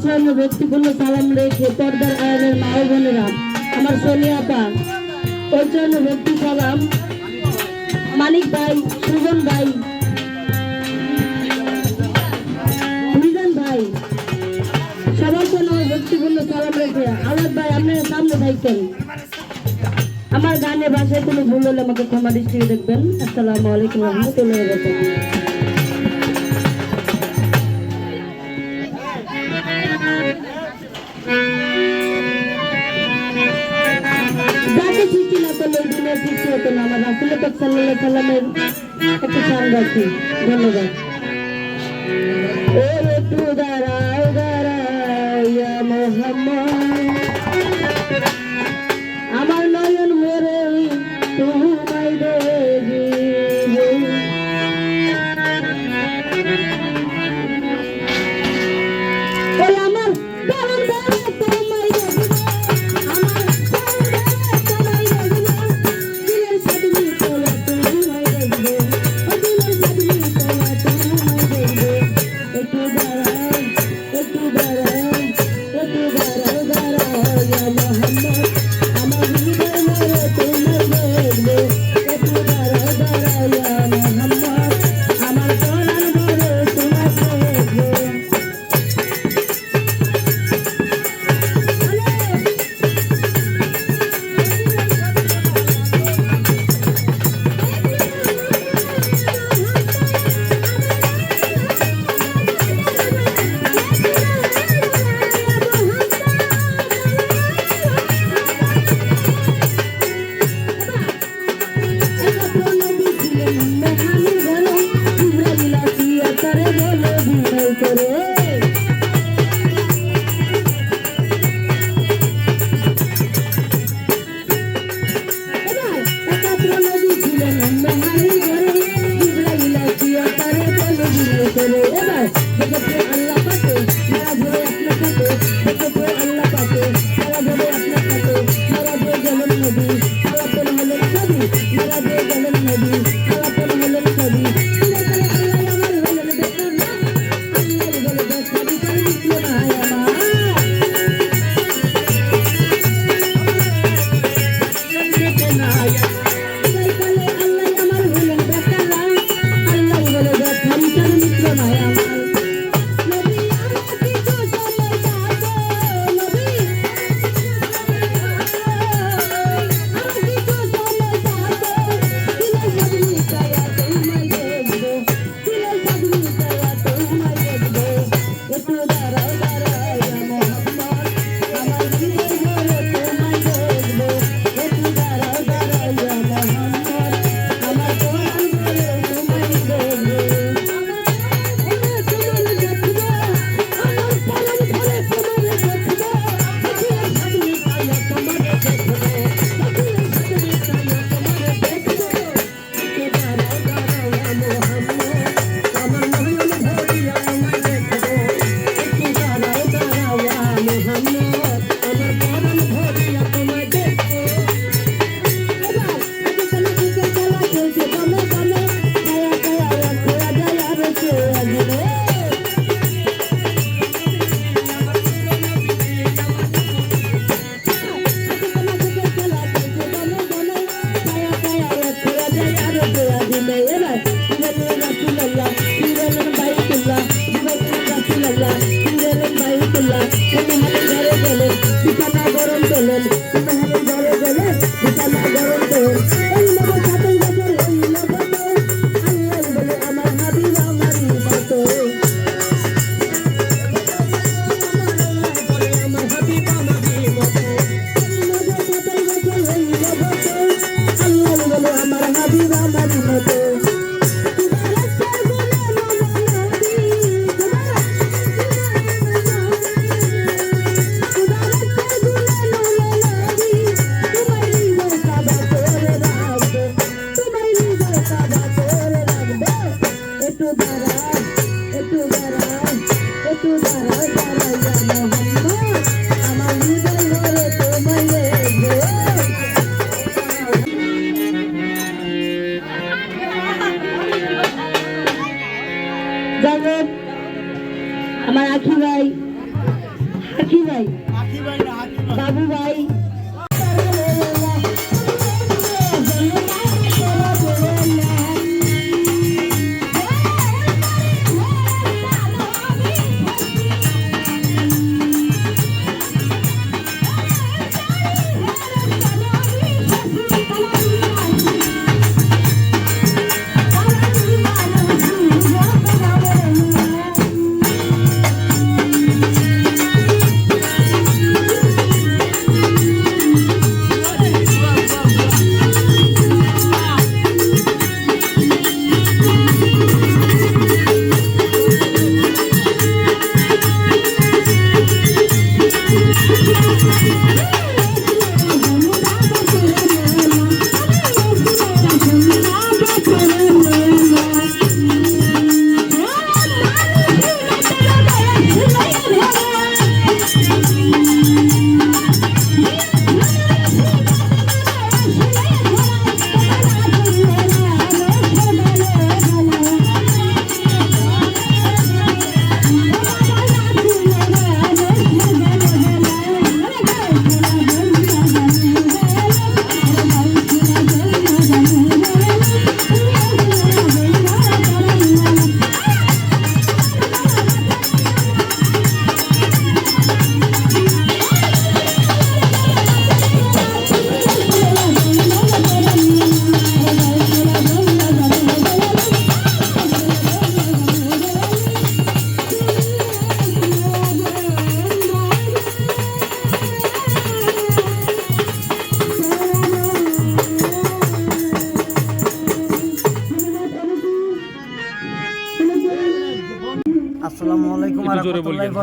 পরিচয় ও ভক্তিপূর্ণ সালাম রেখে পর্দার আয়নের মা বোনেরা, আমার সোনিয়া পা পরিচয় ও ভক্তি সালাম, মানিক ভাই, সুজন ভাই আমার গানে বাসায় রেখে কোনো ভুল হলে আমাকে ক্ষমা দৃষ্টি দেখবেন। আসসালামাইকুম রহমতুল্লাহ সৃষ্টি হতো না সাল্লাহ সাল্লামের একটা সামগ্রী ধন্যবাদ।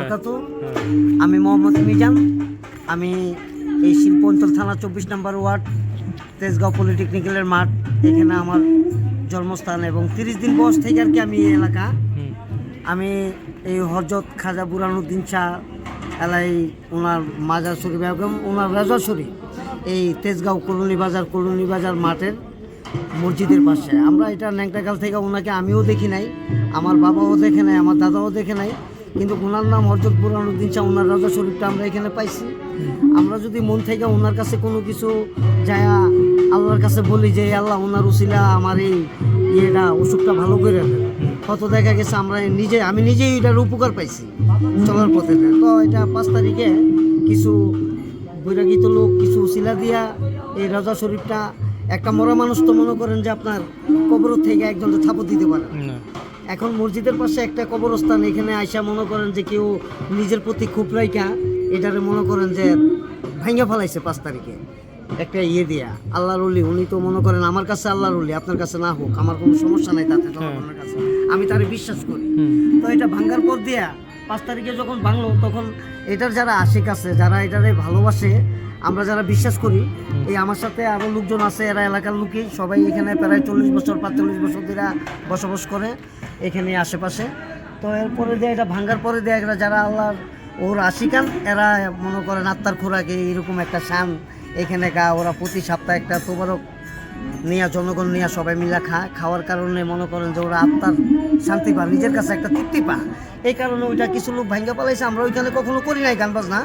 বরকাতু আমি মোহাম্মদ মিজান আমি এই শিল্প অঞ্চল থানা চব্বিশ নম্বর ওয়ার্ড তেজগাঁও পলিটেকনিক্যালের মাঠ এখানে আমার জন্মস্থান এবং তিরিশ দিন বয়স থেকে আর কি আমি এই এলাকা। আমি এই হরজত খাজা বুরানুদ্দিন শাহ এলাই ওনার মাজার শরীফ এবং ওনার রাজা শরীফ এই তেজগাঁও কলোনি বাজার কলোনি বাজার মাঠের মসজিদের পাশে। আমরা এটা ন্যাংটাকাল থেকে ওনাকে আমিও দেখি নাই আমার বাবাও দেখে নাই আমার দাদাও দেখে নাই। কিন্তু ওনার নাম হরজত বুরানুদ্দিন শাহ, ওনার রাজা শরীফটা আমরা এখানে পাইছি। আমরা যদি মন থেকে ওনার কাছে কোনো কিছু যায় আল্লাহর কাছে বলি যে, আল্লাহ, ওনার উসিলা আমার এই ইয়েটা, অসুখটা ভালো করে দেন। কত দেখা গেছে আমরা নিজে, আমি নিজেই এটার উপকার পাইছি চলার পথে। তো এটা পাঁচ তারিখে কিছু বৈরাগীত লোক, কিছু উসিলা দিয়া এই রাজা শরীফটা একটা মরা মানুষ তো মনে করেন যে আপনার কবর থেকে একজন থাপত দিতে পারে এখন মসজিদের পাশে একটা কবরস্থান এখানে আইসা মনে করেন যে কেউ নিজের প্রতি খুব রাইকা এটারে মনে করেন যে ভাঙ্গা ফেলাইছে পাঁচ তারিখে। একটা ইয়ে দিয়া আল্লাহর উলি উনি তো মনে করেন আমার কাছে আল্লাহর উলি আপনার কাছে না হোক আমার কোনো সমস্যা নাই তাতে জনগণের কাছে। আমি তারে বিশ্বাস করি। তো এটা ভাঙ্গার পর দিয়া পাঁচ তারিখে যখন ভাঙলো তখন এটার যারা আশিক আছে যারা এটারে ভালোবাসে আমরা যারা বিশ্বাস করি এই আমার সাথে আরও লোকজন আছে এরা এলাকার লোকই সবাই এখানে প্রায় চল্লিশ বছর পাঁচচল্লিশ বছর ধরে বসবাস করে। এখানে আশেপাশে। তো এরপরে দিয়ে, এটা ভাঙ্গার পরে দিয়ে এরা যারা আল্লাহর ওর আশিকান এরা মনে করেন আত্মার খোরাকে এরকম একটা শান এখানে গা, ওরা প্রতি সপ্তাহে একটা তোবারক নিয়ে, জনগণ নিয়ে সবাই মিলে খায় খাওয়ার কারণে মনে করেন যে ওরা আত্মার শান্তি পা নিজের কাছে একটা তৃপ্তি পা এই কারণে ওইটা কিছু লোক ভাঙ্গা পালাইছে, আমরা ওইখানে কখনো করি নাই গান বাজনা।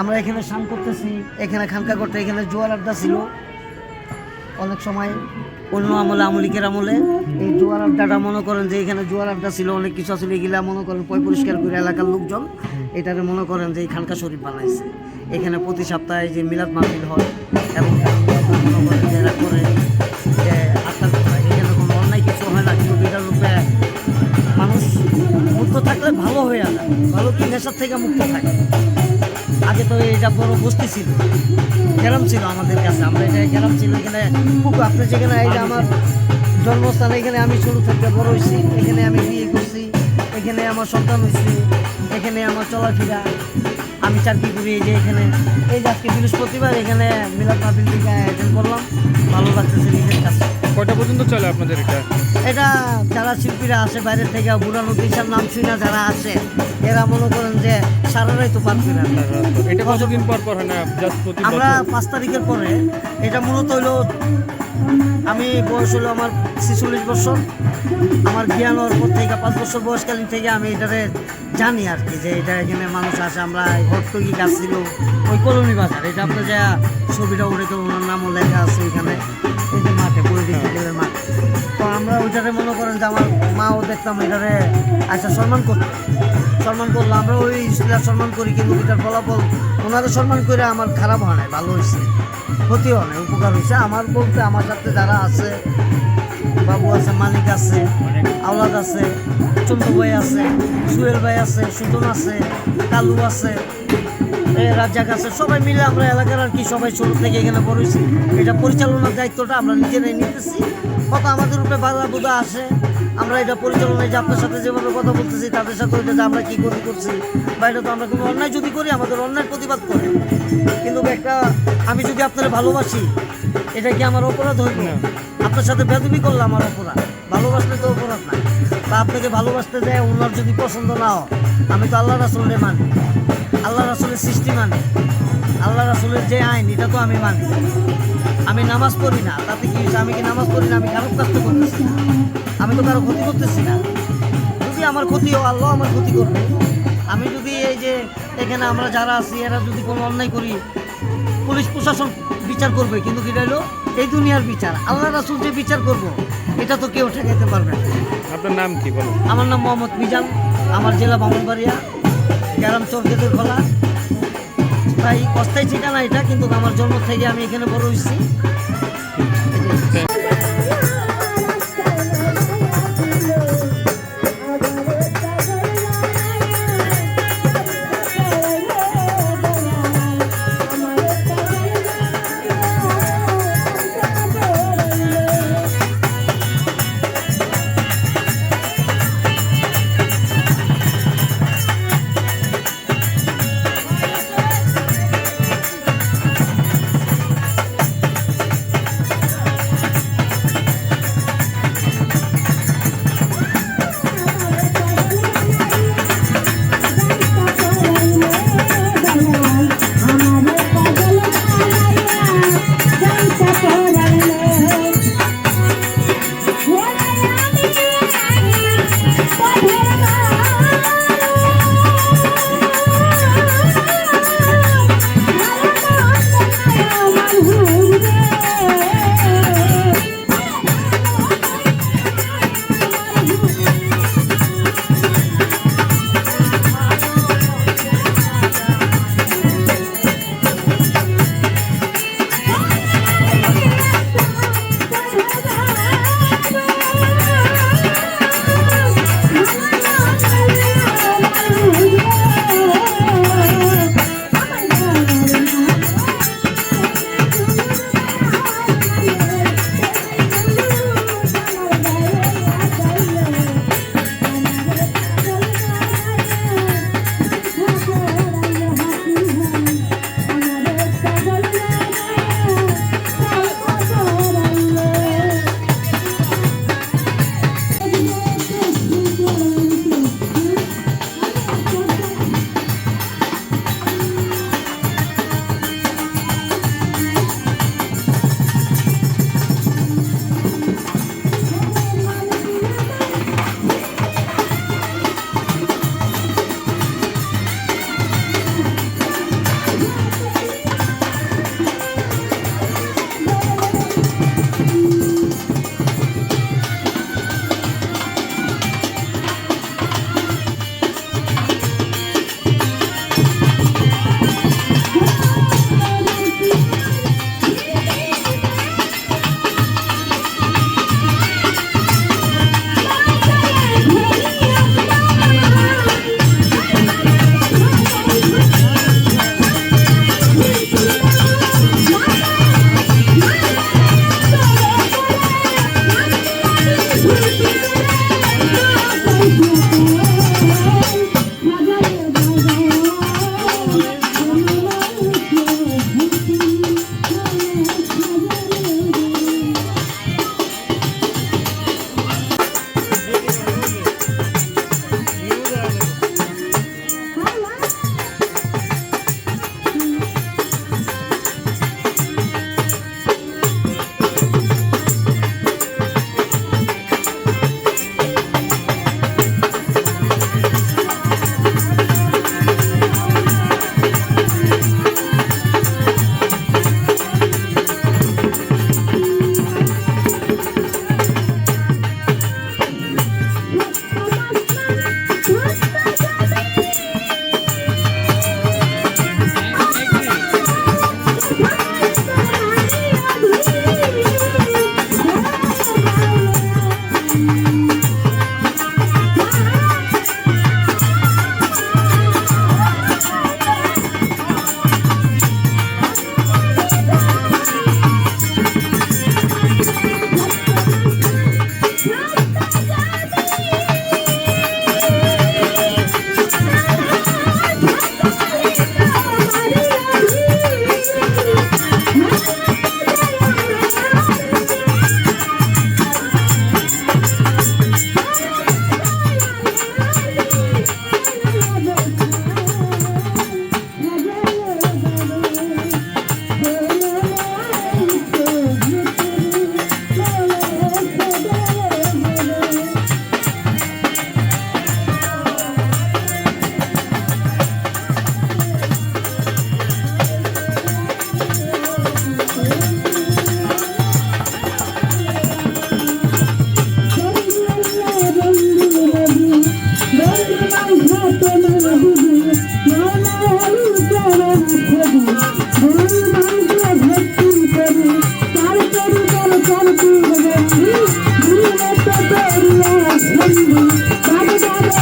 আমরা এখানে শান করতেছি, এখানে খানকা করতে, এখানে জোয়ার আড্ডা ছিল। অনেক সময় অন্য আমলে, আমলিকের আমলে। এই জোয়ার আড্ডাটা মনে করেন যে এখানে জোয়ার আড্ডা ছিল, অনেক কিছু ছিল এগুলা মনে করেন পয় পরিষ্কার করে এলাকার লোকজন, এটারে মনে করেন যে এই খানকা শরীফ বানাইছে। এখানে প্রতি সপ্তাহে যে মিলাদ মাহফিল হয়, এবং এখানে কোনো কিছু হয় না মানুষ থাকলে ভালো হয়ে যায়, ভালো কি নেশার থেকে মুক্ত থাকে। আগে তো এটা বড় বস্তি ছিল। গ্রাম ছিল আমাদের কাছে। আমরা এটা গ্রাম ছিল এখানে পুকুর। আপনি যেখানে এই যে আমার জন্মস্থান এখানে আমি শুরু থেকে বড় হয়েছি। এখানে আমি বিয়ে করছি। এখানে আমার সন্তান হয়েছে। এখানে আমার চলাফেরা। আমি চাকরি করি এই যে এখানে। এই যে আজকে বৃহস্পতিবার এখানে মিলাদ মাহফিল থেকে আয়োজন করলাম। ভালো লাগতেছে নিজের কাছে। কয়টা পর্যন্ত চলে আপনাদের এটা? এটা যারা শিল্পীরা আসে বাইরের থেকে বুড়ানো দিশার নাম শুনে যারা আসে এরা মনে করেন যে সারারাই তো পারবে না এটা কতদিন পর পর হয় না? আমরা পাঁচ তারিখের পরে এটা মূলত হইল আমি বয়স হলো আমার ছেচল্লিশ বছর। আমার জ্ঞান পর থেকে পাঁচ বছর বয়সকালীন থেকে আমি এটারে জানি আর কি যে এটা এখানে মানুষ আসে আমরা হট্টকি গাছ ছিল ওই কলোনি বাজার। এটা আপনার যা ছবিটা উঠে তো ওনার নামও লেখা আছে ওইখানে এই যে মাঠে। পলিটিক্যালের মাঠ তো আমরা ওইটারে মনে করেন যে আমার মাও দেখতাম এটারে আচ্ছা সম্মান করতো সম্মান করল আমরা ওই স্কুলে সম্মান করি কিন্তু এটার ফলাফল ওনারা সম্মান করে আমার খারাপ হয় নাই ভালো হয়েছে। ক্ষতি হয় নাই উপকার হয়েছে। আমার বলতে আমার সাথে যারা আছে বাবু আছে মালিক আছে আওলাদ আছে চন্দ্র ভাই আছে সুয়েল ভাই আছে সুজন আছে কালু আছে রাজ্জাক আছে। সবাই মিলে আমরা এলাকার আর কি সবাই শুরু থেকে এখানে পড়েছি এটা পরিচালনার দায়িত্বটা আমরা নিজেরাই নিতেছি। কথা আমাদের উপরে বাধা বোধা আসে আমরা এটা পরিচালনায় যে আপনার সাথে যেভাবে কথা বলতেছি তাদের সাথে ওইটা যে আমরা কী করি করছি বা এটা তো আমরা কোনো অন্যায় যদি করি আমাদের অন্যায় প্রতিবাদ করে। কিন্তু একটা আমি যদি আপনারা ভালোবাসি এটা কি আমার অপরাধ হইব? না। আপনার সাথে বেদবি করলে আমার অপরাধ। ভালোবাসলে তো অপরাধ না বা আপনাকে ভালোবাসতে দেয় ওনার যদি পছন্দ না হয় আমি তো আল্লাহ রাসুলের মানি। আল্লাহ রাসুলের সৃষ্টি মানে। আল্লাহ রাসুলের যে আইন এটা তো আমি মানি। আমি নামাজ পড়ি না তাতে কি হয়েছে? আমি কি নামাজ পড়ি না? আমি খারাপ কাজ তো করতেছি না। আমি তো কারও ক্ষতি করতেছি না। যদি আমার ক্ষতি হয় আল্লাহ আমার ক্ষতি করবে। আমি যদি এই যে এখানে আমরা যারা আছি এরা যদি কোনো অন্যায় করি পুলিশ প্রশাসন বিচার করবে কিন্তু কি হলো? এই দুনিয়ার বিচার। আল্লাহ রাসুল যে বিচার করব এটা তো কেউ ঠেকাইতে পারবে না। আপনার নাম কি বলুন? আমার নাম মোহাম্মদ মিজান। আমার জেলা বামনবাড়িয়া। গ্রাম চরকেদের খোলা তাই অস্থায়ী ঠিকানা এটা, কিন্তু আমার জন্ম থেকে আমি এখানে বড় হয়েছি।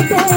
Santo.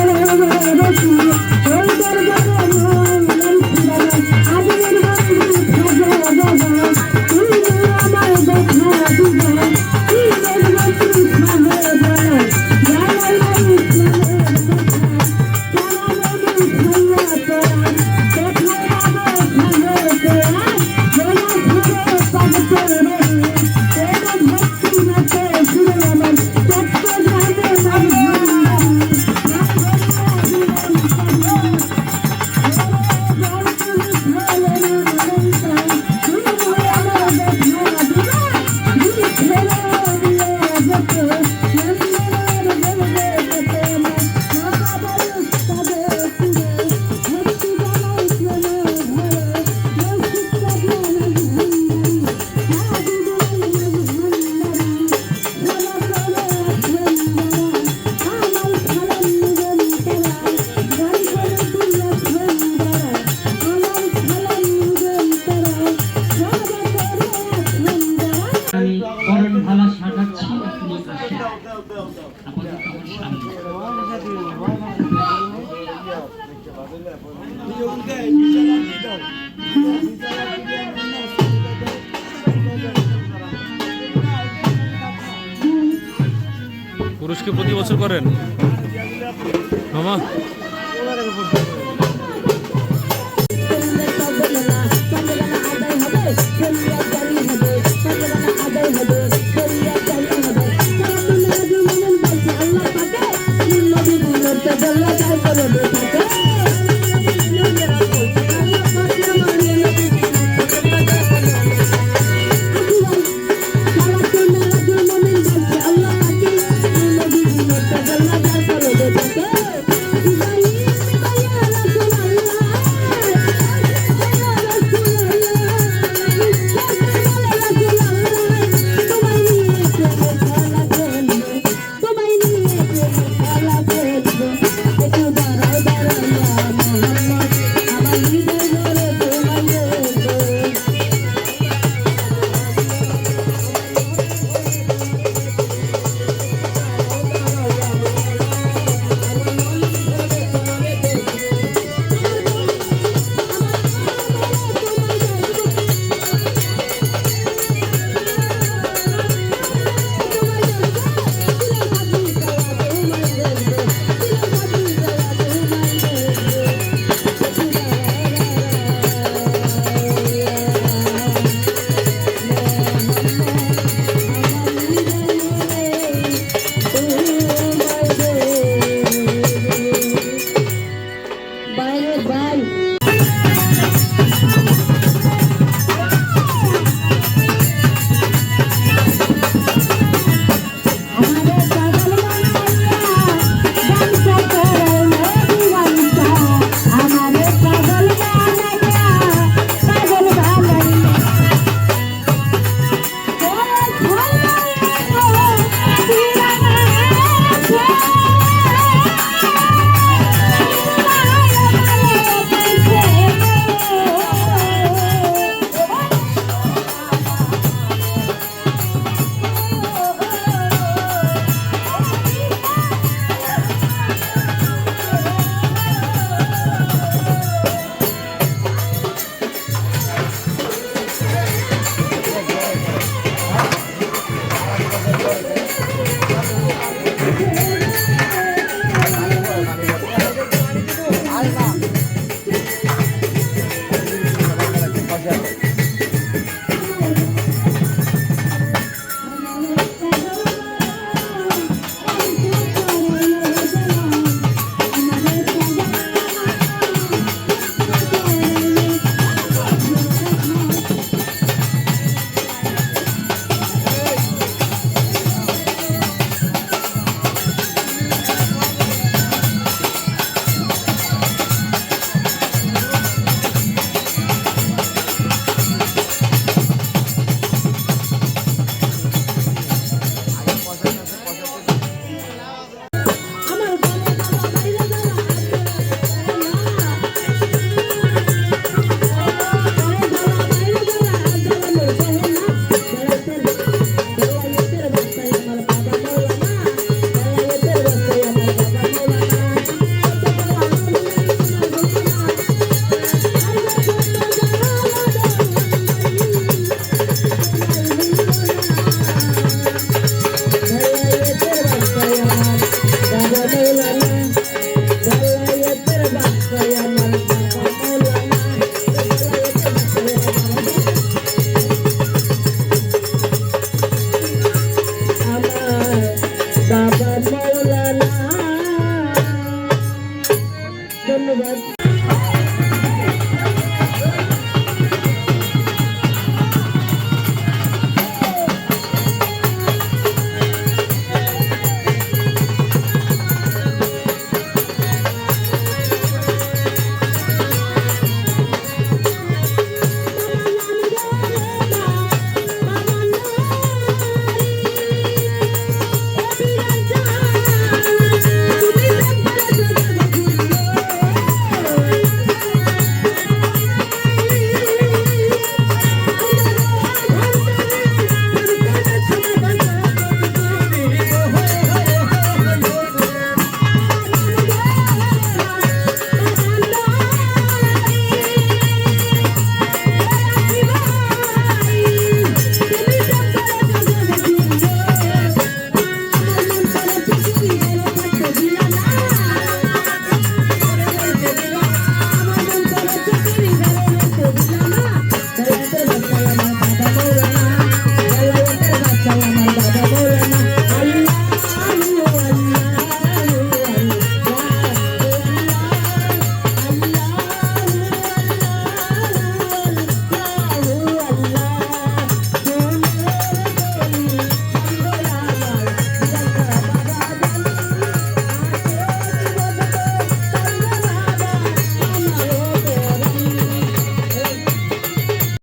ধন্যবাদ।